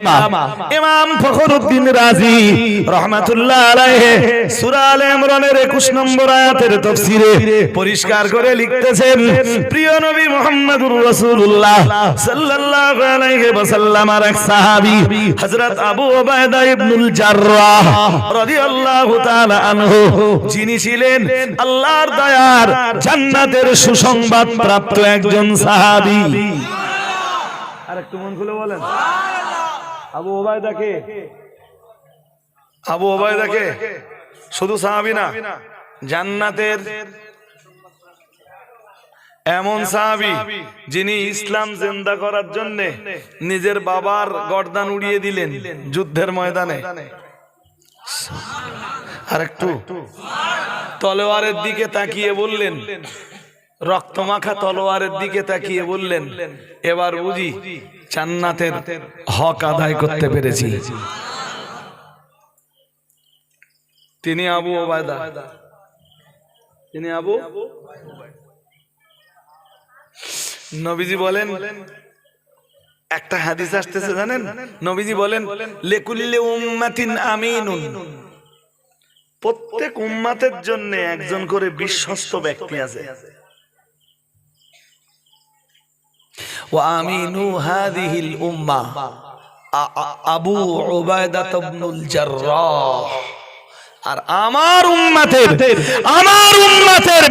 ইমাম। ফখরুদ্দিন রাজি রহমাতুল্লাহ আলাইহি। সূরা আলে ইমরানের 21 নম্বর আয়াতের তাফসীরে পরিষ্কার করে লিখতেছেন প্রিয় নবী মুহাম্মদুর রাসূলুল্লাহ সাল্লাল্লাহু আলাইহি ওয়াসাল্লাম আর এক সাহাবী হযরত আবু উবাইদা ইবনুল জাররাহ রাদিয়াল্লাহু তাআলা আনহু যিনি ছিলেন আল্লাহর দয়ার জান্নাতের সুসংবাদ প্রাপ্ত একজন সাহাবী। আর একটু মন খুলে বলেন। আবু ওবায়দাকে আবু ওবায়দাকে শুধু সাহাবি না জান্নাতের এমন সাহাবি যিনি ইসলাম জিন্দা করার জন্য নিজের বাবার গর্দান উড়িয়ে দিলেন যুদ্ধের ময়দানে। আর একটু তলোয়ারের দিকে তাকিয়ে বললেন রক্তমাখা তলোয়ারের দিকে তাকিয়ে বললেন এবার বুঝি জান্নাতের হক আদায় করতে পেরেছি। তিনি আবু ওবায়দা তিনি আবু নবীজি বলেন একটা হাদিস আসতেছে জানেন? নবীজি বলেন লেকুলিলে উম্মাতিন আমিনুন। প্রত্যেক উম্মাতের জন্য একজন করে বিশ্বস্ত ব্যক্তি আছে। ও আর আমার আমার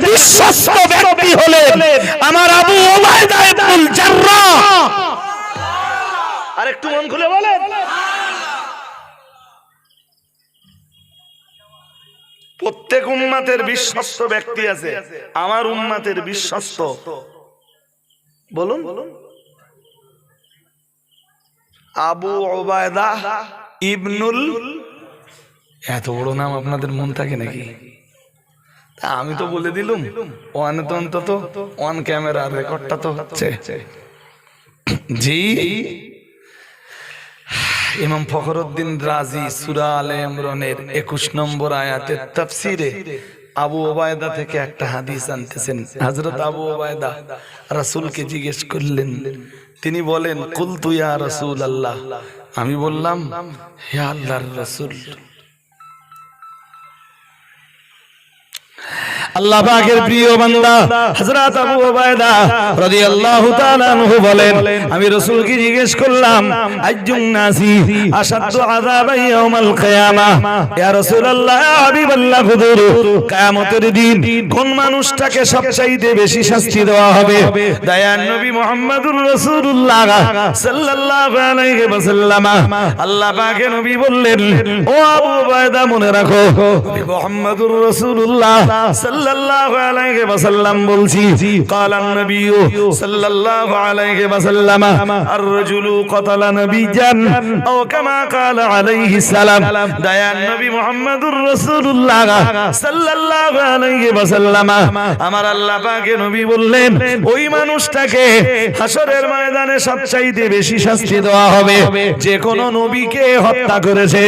বিশ্বস্ত ব্যক্তি আমার আবু ওবায়দা ইবনুল আর একটু মন খুলে বলেন। প্রত্যেক উন্মাতের বিশ্বস্ত ব্যক্তি আছে। আমার উন্মাতের বিশ্বস্ত। বলুন। আবু ওবায়দা ইবনুল এত বড় নাম আপনাদের মন থাকে নাকি? আমি তো বলে দিলুম, ওয়ান তো অন্তত ওয়ান ক্যামেরা রেকর্ডটা তো হচ্ছে। জি। ইমাম ফখরুদ্দিন রাজি সুরা আলে ইমরানের একুশ নম্বর আয়াতের তাফসিরে আবু ওবায়দা থেকে একটা হাদিস আনতেছেন। হাজরত আবু ওবায়দা রাসুলকে জিজ্ঞেস করলেন, তিনি বলেন কুলতুয়া রাসুল আল্লাহ আমি বললাম, হে আল্লাহর রাসূল। আল্লাহ পাকের প্রিয় বান্দা, হযরত আবু উবাইদা রাদিয়াল্লাহু তাআলা আনহু বলেন, আমি রাসূলকে জিজ্ঞেস করলাম আইজুন নাসি আশাদ্দু আযাবান ইয়াউমাল কিয়ামা? ইয়া রাসূলুল্লাহ, ইয়া হাবিবাল্লাহ, হুজুর, কিয়ামতের দিন কোন মানুষটাকে সবচাইতে বেশি শাস্তি দেওয়া হবে? দয়ার নবী মুহাম্মদুর রাসূলুল্লাহ সাল্লাল্লাহু আলাইহি ওয়াসাল্লাম। আল্লাহ পাকের নবী বললেন, ও আবু উবাইদা মনে রাখো, নবী মুহাম্মদুর রাসূলুল্লাহ আলাইহি ওয়াসাল্লাম বলছি নবী সাল্লাল্লাহু আলাইহি ওয়াসাল্লাম কাতালা নবিয়ান আও কামা কালা আলাইহি সালাম দয়ান নবী মুহাম্মদুর রাসূলুল্লাহ সাল্লাল্লাহু আলাইহি ওয়াসাল্লাম আমার আল্লাহ পাকে নবী বললেন ওই মানুষটাকে হাসরের ময়দানে সবচাইতে বেশি শাস্তি দেওয়া হবে যে কোন নবীকে হত্যা করেছে।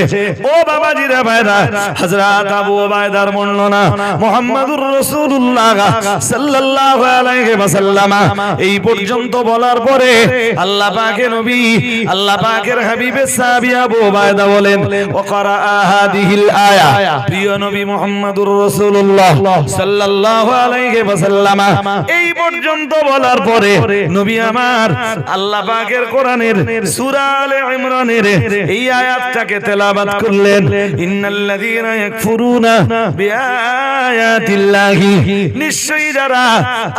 ও বাবাজিরা ভাইরা হযরত আবু ওবায়দার বর্ণনা মুহাম্মাদুর এই পর্যন্ত বলার পরে আল্লাহ পাকের নবী, আল্লাহ পাকের হাবিবের বলেন আয়া। প্রিয় নবী মুহাম্মাদুর রাসূলুল্লাহ সাল্লাল্লাহু আলাইহি ওয়াসাল্লাম। এই পর্যন্ত বলার পরে নবী আমার, আল্লাহ পাকের কোরআনের ইমরানের এই আয়াতটাকে করলেন ইন্নাল্লাযীনা ইয়াকফুরুনা নিশ্চয়ই যারা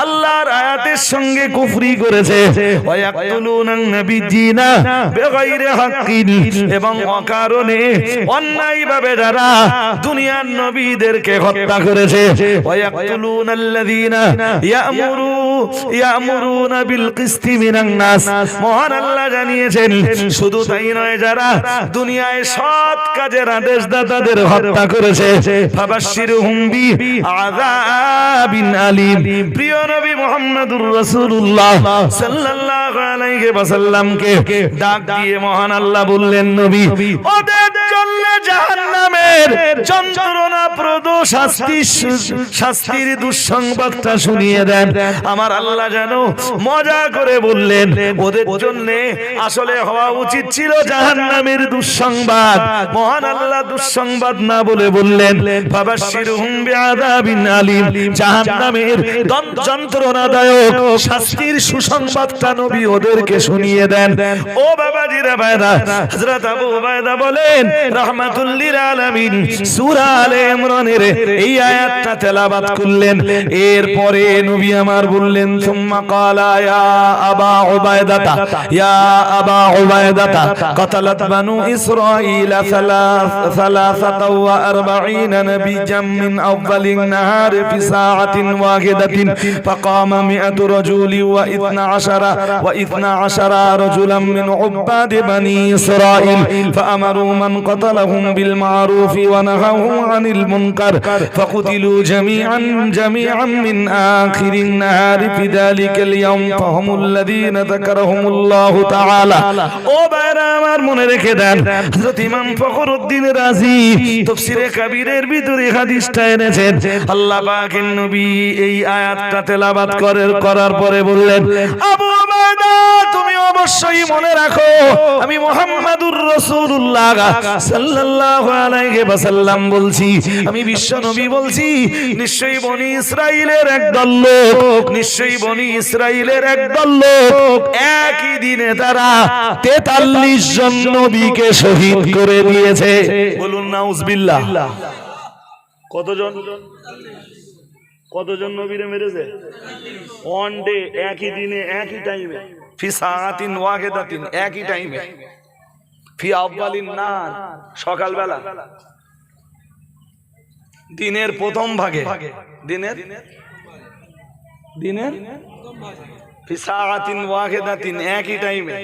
আল্লাহর আয়াতের সঙ্গে কুফরি করেছে। ওয়া ইয়াকতুলুনান নাবিয়্যিনা বিগাইরি হাক্কিন। এবং অকারণে অন্যায়ভাবে যারা দুনিয়ার নবীদেরকে হত্যা করেছে। ওয়া ইয়াকতুলুনাল্লাযীনা ইয়ামুরু ইয়ামুরুনা বিল কিসতি মিনান নাস। মহান আল্লাহ জানিয়েছেন শুধু তাই নয় যারা দুনিয়ায় সৎ কাজের আদেশদাতাদের হত্যা করেছে। ফাবাশশিরহুম বি আযাবিন আলিম। প্রিয় নবী মুহাম্মদুর রাসূলুল্লাহ সাল্লাল্লাহু আলাইহি ওয়াসাল্লামকে ডাক দিয়ে মহান আল্লাহ বললেন নবী ওদের জন্য জাহান্নামে জাহান্নামের যন্ত্রণা প্রদ শাস্তি শাস্তির দুঃসংবাদটা শুনিয়ে দেন। আমার আল্লাহ যেন মজা করে বললেন ওদের জন্য আসলে হওয়া উচিত ছিল জাহান্নামের দুঃসংবাদ। মহান আল্লাহ দুঃসংবাদ না বলে বললেন ফাবাশশিরহুম বিআযাবিন আলিম। জাহান্নামের যন্ত্রণাদায়ক শাস্তির সুসংবাদটা নবী ওদেরকে শুনিয়ে দেন। ও বাবাজিরা ভাইরা হযরত আবু উবাইদা বলেন রাহমাতুল লিল আলামিন। সূরা আলে ইমরানের এই আয়াতটা তেলাওয়াত করলেন এরপরে নবী আমার বললেন সুম্মা ক্বালা ইয়া আবা উবাইদাতা ইয়া আবা উবাইদাতা قتلت بنو إسرائيل ثلاث ثلاثة وأربعين نبيا من أول النهار في ساعة واحدة فقام مئة رجل وإثنى عشر وإثنى عشر رجلا من عباد بني إسرائيل فأمروا من قتلهم بالمعروف ونهوا عن المنكر فقتلوا جميعا جميعا من آخر النهار في ذلك اليوم فهم الذين ذكرهم الله تعالى ও বাইরা আমার মনে রেখে দেন হযরত ইমাম ফখরউদ্দিন রাজি তাফসীরে কাবীরের ভিতরে হাদিসটা এনেছেন আল্লাহ পাকের নবী এই আয়াতটা তেলাওয়াত করার করার পরে বললেন আবু উবাইদা তুমি অবশ্যই মনে রাখো আমি মুহাম্মাদুর রাসূলুল্লাহ সাল্লাল্লাহু আলাইহি ওয়াসাল্লাম বলছি, আমি বিশ্ব নবী বলছি, নিশ্চয়ই বনি ইসরাইলের একদল লোক, নিশ্চয়ই বনি ইসরাইলের একদল লোক, একই দিনে তারা তেতাল্লিশ জন নবীকে শহীদ করে দিয়েছে। বলুন, নাউজবিল্লাহ। কতজন? কতজন নবীরে মেরেছে? ওয়ান ডে একই দিনে, একই টাইমে ফি সাআতিন ওয়াহিদাতিন, একই টাইমে ফি আউয়ালিন নার, সকালবেলা। দিনের প্রথম ভাগে। দিনের? দিনের? ওয়াহিদাতিন একই টাইমে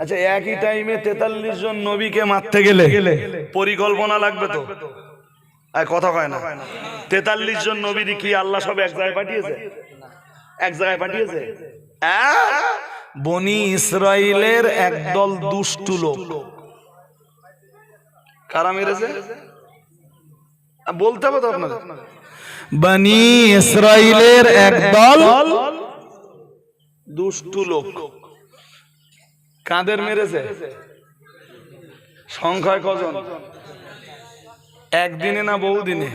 আচ্ছা একই টাইমে তেতাল্লিশ জন নবীকে মারতে গেলে পরিকল্পনা লাগবে তো? আর কথা কয় না। তেতাল্লিশ জন নবীর কি আল্লাহ সব এক জায়গায় পাঠিয়েছে? এক জায়গায় পাঠিয়েছে? বনি ইসরায়েলের একদল দুষ্টু লোক। কারা মেরেছে? বলতে হবে তো আপনাদের? বনি ইসরায়েলের একদল দুষ্টু লোক। কাঁদের মেরেছে? সংখ্যায় কজন? একদিনে না বহুদিনে?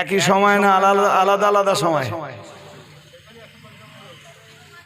একই সময় না আলাদা আলাদা আলাদা সময়।